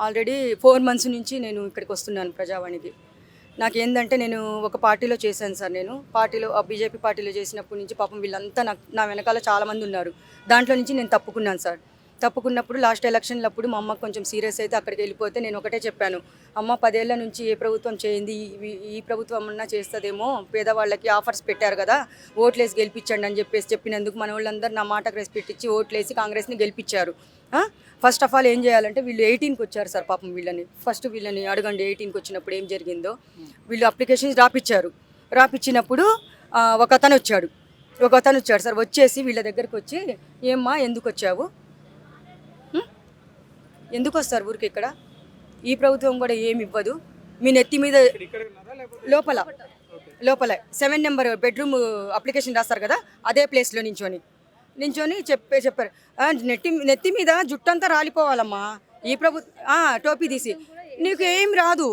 Already four months నుంచి నేను ఇక్కడికి వస్తున్నాను ప్రజావాణికి. నాకు ఏంటంటే నేను ఒక పార్టీలో చేశాను సార్ నేను. పార్టీలో ఆ బీజేపీ పార్టీలో చేసినప్పటి నుంచి పాపం వీళ్ళంతా నాకు నా వెనకాల చాలామంది ఉన్నారు. దాంట్లో నుంచి నేను తప్పుకున్నాను సార్. తప్పుకున్నప్పుడు లాస్ట్ ఎలక్షన్లప్పుడు మా అమ్మకు కొంచెం సీరియస్ అయితే అక్కడికి వెళ్ళిపోతే నేను ఒకటే చెప్పాను. అమ్మ పదేళ్ళ నుంచి ఏ ప్రభుత్వం చేయింది ఈ- ప్రభుత్వం అన్నా చేస్తుందేమో పేదవాళ్ళకి ఆఫర్స్ పెట్టారు కదా ఓట్లేసి గెలిపించండి అని చెప్పేసి చెప్పినందుకు మన వాళ్ళందరూ నా మాటకు రెస్పెక్ట్ ఇచ్చి ఓట్లేసి కాంగ్రెస్ని గెలిపించారు. ఫస్ట్ ఆఫ్ ఆల్ ఏం చేయాలంటే వీళ్ళు ఎయిటీన్కి వచ్చారు సార్ పాపం వీళ్ళని. ఫస్ట్ వీళ్ళని అడగండి ఎయిటీన్కి వచ్చినప్పుడు ఏం జరిగిందో. వీళ్ళు అప్లికేషన్స్ రాపిచ్చారు. రాపిచ్చినప్పుడు ఒక అతను వచ్చాడు. ఒక అతను వచ్చాడు సార్. వచ్చేసి వీళ్ళ దగ్గరికి వచ్చి ఏమ్మా ఎందుకు వచ్చావు? ఎందుకు వస్తారు ఊరికి ఇక్కడ? ఈ ప్రభుత్వం కూడా ఏమి ఇవ్వదు. మీ నెత్తి మీద లోపల లోపల సెవెన్ నెంబర్ బెడ్రూమ్ అప్లికేషన్ రాస్తారు కదా అదే ప్లేస్లో నించొని. నించొని చెప్పే చెప్పారు. నెట్టి నెత్తి నెత్తి మీద జుట్టంతా రాలిపోవాలమ్మా. ఈ ప్రభు టోపీ తీసి. నీకు ఏం రాదు.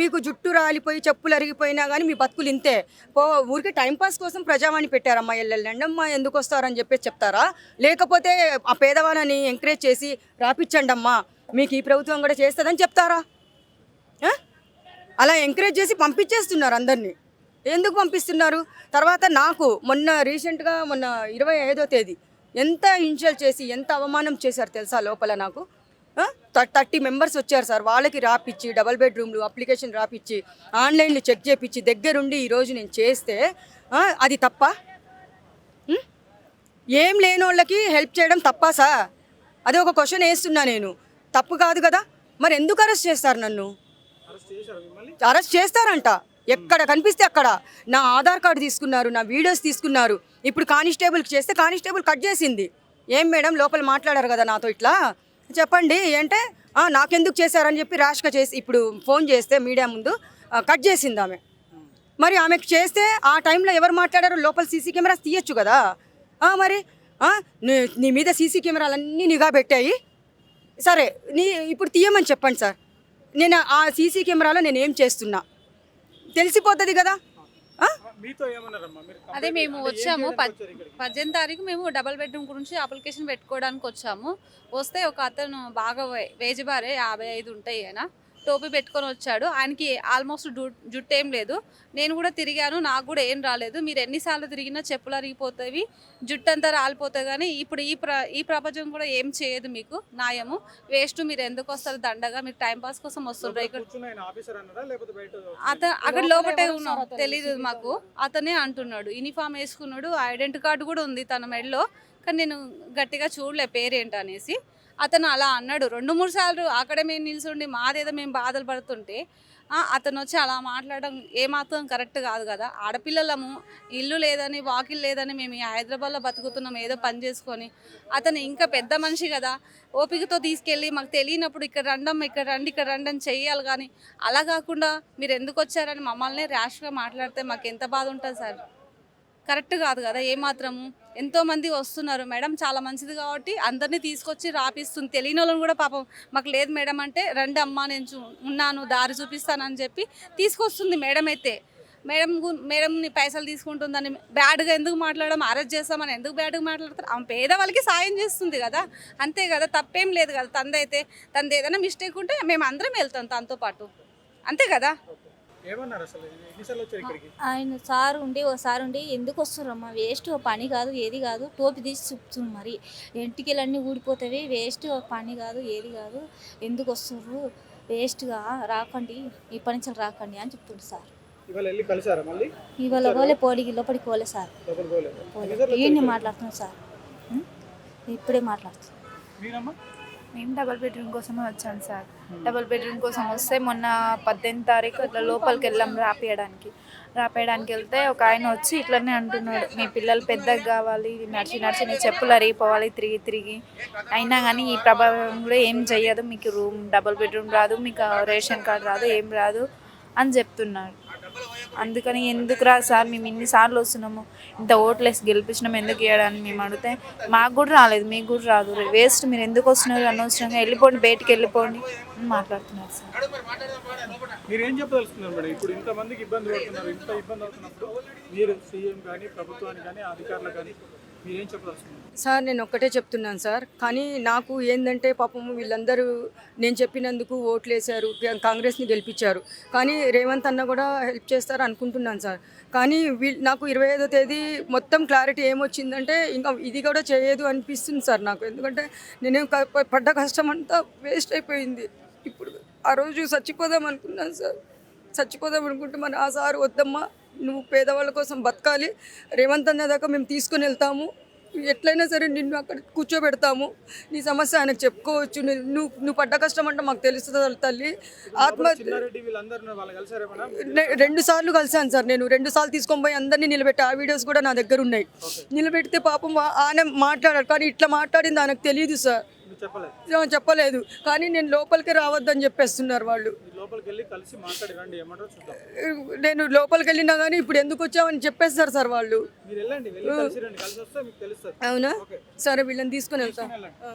మీకు జుట్టు రాలిపోయి చెప్పులు అరిగిపోయినా కానీ మీ బతుకులు ఇంతే. పో ఊరికే టైంపాస్ కోసం ప్రజావాణి పెట్టారమ్మా ఎల్లెళ్ళండి అమ్మా ఎందుకు వస్తారని చెప్పేసి చెప్తారా? లేకపోతే ఆ పేదవాళ్ళని ఎంకరేజ్ చేసి రాపిచ్చండి అమ్మా మీకు ఈ ప్రభుత్వం కూడా చేస్తుందని చెప్తారా? అలా ఎంకరేజ్ చేసి పంపించేస్తున్నారు అందరినీ. ఎందుకు పంపిస్తున్నారు? తర్వాత నాకు మొన్న రీసెంట్గా మొన్న ఇరవై ఐదో తేదీ ఎంత ఇన్షల్ చేసి ఎంత అవమానం చేశారు తెలుసా లోపల నాకు? థర్టీ మెంబర్స్ వచ్చారు సార్. వాళ్ళకి రాపిచ్చి డబల్ బెడ్రూమ్లు అప్లికేషన్ రాపిచ్చి ఆన్లైన్లో చెక్ చేపిచ్చి దగ్గరుండి ఈరోజు నేను చేస్తే అది తప్ప? ఏం లేని వాళ్ళకి హెల్ప్ చేయడం తప్ప సార్? అదే ఒక క్వశ్చన్ వేస్తున్నా నేను. తప్పు కాదు కదా? మరి ఎందుకు అరెస్ట్ చేస్తారు నన్ను? అరెస్ట్ అరెస్ట్ చేస్తారంట. ఎక్కడ కనిపిస్తే అక్కడ. నా ఆధార్ కార్డు తీసుకున్నారు నా వీడియోస్ తీసుకున్నారు. ఇప్పుడు కానిస్టేబుల్కి చేస్తే కానిస్టేబుల్ కట్ చేసింది. ఏం మేడం లోపల మాట్లాడారు కదా నాతో ఇట్లా? చెప్పండి అంటే నాకెందుకు చేశారని చెప్పి ర్యాష్గా చేసి ఇప్పుడు ఫోన్ చేస్తే మీడియా ముందు కట్ చేసింది ఆమె. మరి ఆమెకు చేస్తే ఆ టైంలో ఎవరు మాట్లాడారో లోపల సీసీ కెమెరాస్ తీయచ్చు కదా. మరి నీ- నీ మీద సీసీ కెమెరాలన్నీ నిఘా పెట్టాయి. సరే నీ ఇప్పుడు తీయమని చెప్పండి సార్. నేను ఆ సీసీ కెమెరాలో నేను ఏం చేస్తున్నా? తెలిసిపోతుంది కదా. మీతో ఏమన్నారమ్మా? మీరు అదే మేము వచ్చాము? పద్దెనిమిది తారీఖు మేము డబల్ బెడ్రూమ్ గురించి అప్లికేషన్ పెట్టుకోవడానికి వచ్చాము. వస్తే ఒక అతను బాగా వే- వేజ్ బారే యాభై ఐదు ఉంటాయి ఆయన. టోపీ పెట్టుకొని వచ్చాడు. ఆయనకి ఆల్మోస్ట్ జుట్టు ఏం లేదు. నేను కూడా తిరిగాను నాకు కూడా ఏం రాలేదు. మీరు ఎన్నిసార్లు తిరిగినా చెప్పులు అరిగిపోతాయి జుట్టు అంతా రాలిపోతాయి కానీ ఇప్పుడు ఈ ప్ర ఈ ప్రపంచం కూడా ఏం చేయదు మీకు న్యాయము. వేస్ట్ మీరు ఎందుకు వస్తారు దండగా? మీరు టైం పాస్ కోసం వస్తుండ్రు ఇక్కడ. కూర్చున్న ఆయన ఆఫీసర్ అన్నారా లేకపోతే బయట అతను అక్కడ లోపటే ఉన్నాం. తెలీదు తెలియదు మాకు. అతనే అంటున్నాడు. యూనిఫామ్ వేసుకున్నాడు. ఐడెంటి కార్డు కూడా ఉంది తన మెడలో. కానీ నేను గట్టిగా చూడలే పేరేంటి అనేసి అతను అలా అన్నాడు. రెండు మూడు సార్లు అక్కడే మేము నిల్చుండి మాదేదో మేము బాధలు పడుతుంటే అతను వచ్చి అలా మాట్లాడడం ఏమాత్రం కరెక్ట్ కాదు కదా. ఆడపిల్లలము ఇల్లు లేదని వాకిల్ లేదని మేము ఈ హైదరాబాద్లో బతుకుతున్నాం ఏదో పని చేసుకొని. అతను ఇంకా పెద్ద మనిషి కదా. ఓపికతో తీసుకెళ్ళి మాకు తెలియనప్పుడు ఇక్కడ రండం ఇక్కడ రండి ఇక్కడ రండి అని చెయ్యాలి కానీ అలా కాకుండా మీరు ఎందుకు వచ్చారని మమ్మల్ని ర్యాష్గా మాట్లాడితే మాకు ఎంత బాధ ఉంటుంది సార్? కరెక్ట్ కాదు కదా ఏమాత్రము ఎంతోమంది వస్తున్నారు మేడం చాలా మంచిది కాబట్టి అందరినీ తీసుకొచ్చి రాపిస్తుంది. తెలియని వాళ్ళని కూడా పాపం మాకు లేదు మేడం అంటే రండి అమ్మా నేను చూ- ఉన్నాను దారి చూపిస్తానని చెప్పి తీసుకొస్తుంది మేడం అయితే. మేడం గు- మేడంని పైసలు తీసుకుంటుందని బ్యాడ్గా ఎందుకు మాట్లాడడం అరెస్ట్ చేస్తామని ఎందుకు బ్యాడ్గా మాట్లాడతారు? ఆమె పేదవాళ్ళకి సాయం చేస్తుంది కదా. అంతే కదా తప్పేం లేదు కదా. తందైతే తనది ఏదైనా మిస్టేక్ ఉంటే మేము అందరం వెళ్తాం తనతో పాటు. అంతే కదా? ఏమన్నారు అసలు? ఎన్నిసార్లు వచ్చారు ఇక్కడికి? ఆయన సార్ ఉండి ఓ సార్ ఉండి ఎందుకు వస్తుర్రమ్మా వేస్ట్ పని కాదు ఏది కాదు. టోపీ తీసి చూపుతుంది మరి. ఎంటికలన్నీ ఊడిపోతాయి వేస్ట్ పని కాదు ఏది కాదు. ఎందుకు వస్తుర్రు వేస్ట్గా రాకండి. ఇప్పటి నుంచి రాకండి అని చెప్తుంది సార్. ఇవాళ వెళ్ళి కలిసారా మళ్ళీ? ఇవాళ పోలే పోలికి లోపలికి పోలే సార్. ఈయన్ని? మాట్లాడుతున్నాం సార్? ఇప్పుడే మాట్లాడుతున్నాం. మీరమ్మా? మేము డబల్ బెడ్రూమ్ కోసమే వచ్చాం సార్. డబల్ బెడ్రూమ్ కోసం వస్తే మొన్న పద్దెనిమిది తారీఖు ఇట్లా లోపలికి వెళ్ళాం రాపేయడానికి. రాపేయడానికి వెళ్తే ఒక ఆయన వచ్చి ఇట్లనే అంటున్నాడు మీ పిల్లలు పెద్దగా కావాలి నడిచి నడిచి నీ చెప్పులు అరిగిపోవాలి తిరిగి తిరిగి. అయినా కానీ ఈ ప్రభావం కూడా ఏం చెయ్యదు మీకు రూమ్ డబుల్ బెడ్రూమ్ రాదు మీకు రేషన్ కార్డు రాదు ఏం రాదు అని చెప్తున్నాడు. అందుకని ఎందుకురా సార్? మేము ఇన్నిసార్లు వస్తున్నాము. ఇంత ఓట్లేసి గెలిపించినాం ఎందుకు ఇవ్వడానికి మేము అడిగితే మాకు కూడా రాలేదు మీకు కూడా రాదు. వేస్ట్ మీరు ఎందుకు వస్తున్నారు అనవసరంగా? వెళ్ళిపోండి బయటికి వెళ్ళిపోండి అని మాట్లాడుతున్నారు సార్. మీరు ఏం చెప్పదలుచుకున్నారు మేడం? ఇప్పుడు ఇంతమందికి ఇబ్బంది పడుతున్నారు ఇంత ఇబ్బంది అవుతున్నప్పుడు మీరు సీఎం కానీ ప్రభుత్వానికి కానీ అధికారులు కానీ సార్ నేను ఒక్కటే చెప్తున్నాను సార్. కానీ నాకు ఏంటంటే పాపం వీళ్ళందరూ నేను చెప్పినందుకు ఓట్లు వేశారు కాంగ్రెస్ని గెలిపించారు. కానీ రేవంత్ అన్న కూడా హెల్ప్ చేస్తారు అనుకుంటున్నాను సార్. కానీ వీ నాకు ఇరవై ఐదో తేదీ మొత్తం క్లారిటీ ఏమొచ్చిందంటే ఇంకా ఇది కూడా చేయదు అనిపిస్తుంది సార్ నాకు. ఎందుకంటే నేను పడ్డ కష్టం అంతా వేస్ట్ అయిపోయింది. ఇప్పుడు ఆ రోజు చచ్చిపోదాం అనుకున్నాను సార్. చచ్చిపోదాం అనుకుంటే మన ఆ సార్ వద్దమ్మా. నువ్వు పేదవాళ్ళ కోసం బతకాలి. రేవంత్ అన్న దాకా మేము తీసుకుని వెళ్తాము. ఎట్లయినా సరే నిన్ను అక్కడ కూర్చోబెడతాము. నీ సమస్య ఆయనకు చెప్పుకోవచ్చు. నువ్వు నువ్వు పడ్డ కష్టం అంటే మాకు తెలుస్తుంది తల్లి. ఆత్మ రెండు సార్లు కలిసాను సార్ నేను. రెండు సార్లు తీసుకొని పోయి అందరినీ నిలబెట్టి ఆ వీడియోస్ కూడా నా దగ్గర ఉన్నాయి. నిలబెడితే పాపం ఆయన మాట్లాడారు. కానీ ఇట్లా మాట్లాడింది ఆయనకు తెలియదు సార్. చెప్పలేదు. కానీ నేను లోపలికి రావద్దని చెప్పేస్తున్నారు వాళ్ళు. నేను లోపలికి వెళ్ళినా కానీ ఇప్పుడు ఎందుకు వచ్చామని చెప్పేస్తారు సార్ వాళ్ళు. అవునా? సరే వీళ్ళని తీసుకొని వెళ్తాం. వెళ్ళండి. ఆ.